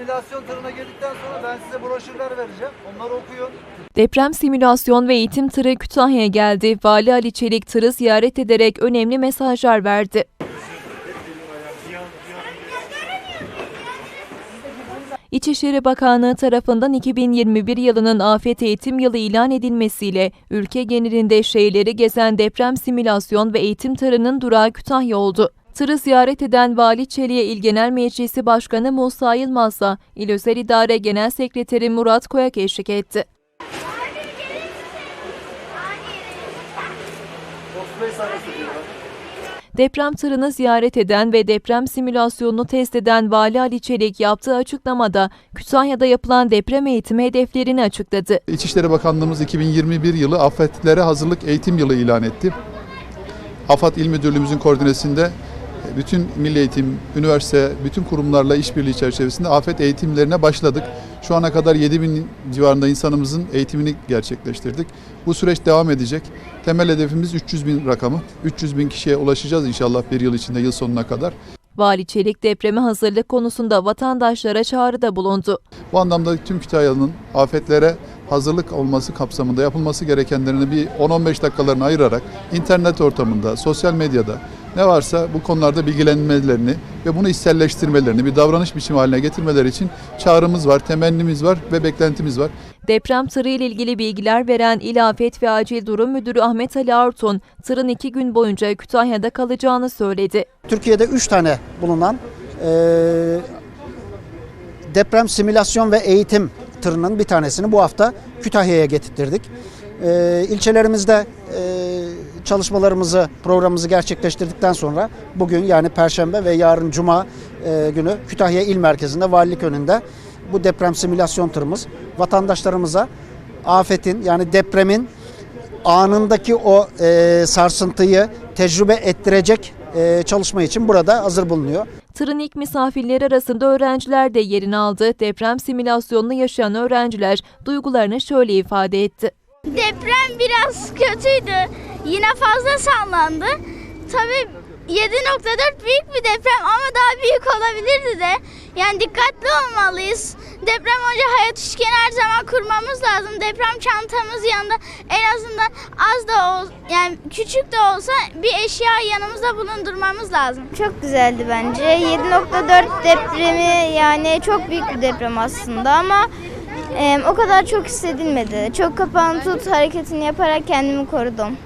simülasyon tırına girdikten sonra ben size broşürler vereceğim. Onları okuyun. Deprem simülasyon ve eğitim tırı Kütahya'ya geldi. Vali Ali Çelik tırı ziyaret ederek önemli mesajlar verdi. İçişleri Bakanlığı tarafından 2021 yılının afet eğitim yılı ilan edilmesiyle ülke genelinde şehirleri gezen deprem simülasyon ve eğitim tırının durağı Kütahya oldu. Tırı ziyaret eden Vali Çelik'e İl Genel Meclisi Başkanı Musa Yılmaz'la İl Özel İdare Genel Sekreteri Murat Koyak eşlik etti. 35 saniyesi diyorlar. Deprem tırını ziyaret eden ve deprem simülasyonunu test eden Vali Ali Çelik yaptığı açıklamada Kütahya'da yapılan deprem eğitimi hedeflerini açıkladı. İçişleri Bakanlığımız 2021 yılı afetlere hazırlık eğitim yılı ilan etti. AFAD İl Müdürlüğümüzün koordinesinde bütün milli eğitim, üniversite, bütün kurumlarla işbirliği çerçevesinde afet eğitimlerine başladık. Şu ana kadar 7 bin civarında insanımızın eğitimini gerçekleştirdik. Bu süreç devam edecek. Temel hedefimiz 300 bin rakamı. 300 bin kişiye ulaşacağız inşallah bir yıl içinde, yıl sonuna kadar. Vali Çelik depreme hazırlık konusunda vatandaşlara çağrıda bulundu. Bu anlamda tüm Kütahya'nın afetlere hazırlık olması kapsamında yapılması gerekenlerini bir 10-15 dakikalarını ayırarak internet ortamında, sosyal medyada ne varsa bu konularda bilgilenmelerini ve bunu içselleştirmelerini bir davranış biçimi haline getirmeleri için çağrımız var, temennimiz var ve beklentimiz var. Deprem tırı ile ilgili bilgiler veren İl Afet ve Acil Durum Müdürü Ahmet Ali Artun, tırın iki gün boyunca Kütahya'da kalacağını söyledi. Türkiye'de 3 tane bulunan eee, deprem simülasyon ve eğitim tırının bir tanesini bu hafta Kütahya'ya getirttirdik. Eee ilçelerimizde eee, çalışmalarımızı, programımızı gerçekleştirdikten sonra bugün yani Perşembe ve yarın Cuma eee, günü Kütahya İl Merkezi'nde valilik önünde bu deprem simülasyon tırımız vatandaşlarımıza afetin yani depremin anındaki o eee, sarsıntıyı tecrübe ettirecek eee, çalışma için burada hazır bulunuyor. Tırın ilk misafirleri arasında öğrenciler de yerini aldı. Deprem simülasyonunu yaşayan öğrenciler duygularını şöyle ifade etti. Deprem biraz kötüydü. Yine fazla sallandı. Tabii 7.4 büyük bir deprem ama daha büyük olabilirdi de. Yani dikkatli olmalıyız. Deprem olunca hayat üçgeni her zaman kurmamız lazım. Deprem çantamız yanında en azından az da ol, yani küçük de olsa bir eşya yanımızda bulundurmamız lazım. Çok güzeldi bence. 7.4 depremi yani çok büyük bir deprem aslında ama e, o kadar çok hissedilmedi. Çok kapağını tut hareketini yaparak kendimi korudum.